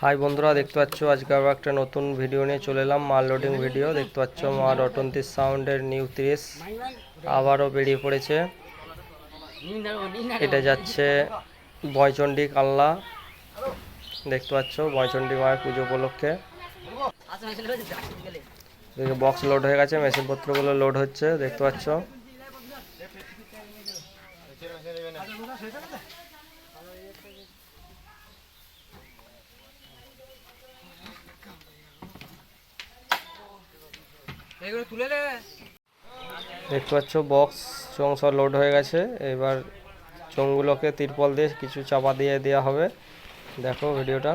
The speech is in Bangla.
হাই বন্ধুরা, দেখতে পাচ্ছ আজকে আবার একটা নতুন ভিডিও নিয়ে চলে এলাম। মাল লোডিং ভিডিও দেখতে পাচ্ছ মা রটন্তির সাউন্ডের নিউ ত্রিশ আবারও বেরিয়ে পড়েছে। এটা যাচ্ছে বয়চণ্ডী কাল্লা। দেখতে পাচ্ছ বয়চণ্ডী মায়ের পুজো উপলক্ষে। বক্স লোড হয়ে গেছে মেশিন মেশিনপত্রগুলো লোড হচ্ছে, দেখতে পাচ্ছ। এগুলো তুলে দে দেখতে পাচ্ছ বক্স চোং সব লোড হয়ে গেছে। এবার চোঙগুলোকে তিরপল দিয়ে কিছু চাপা দিয়ে দেওয়া হবে। দেখো ভিডিওটা।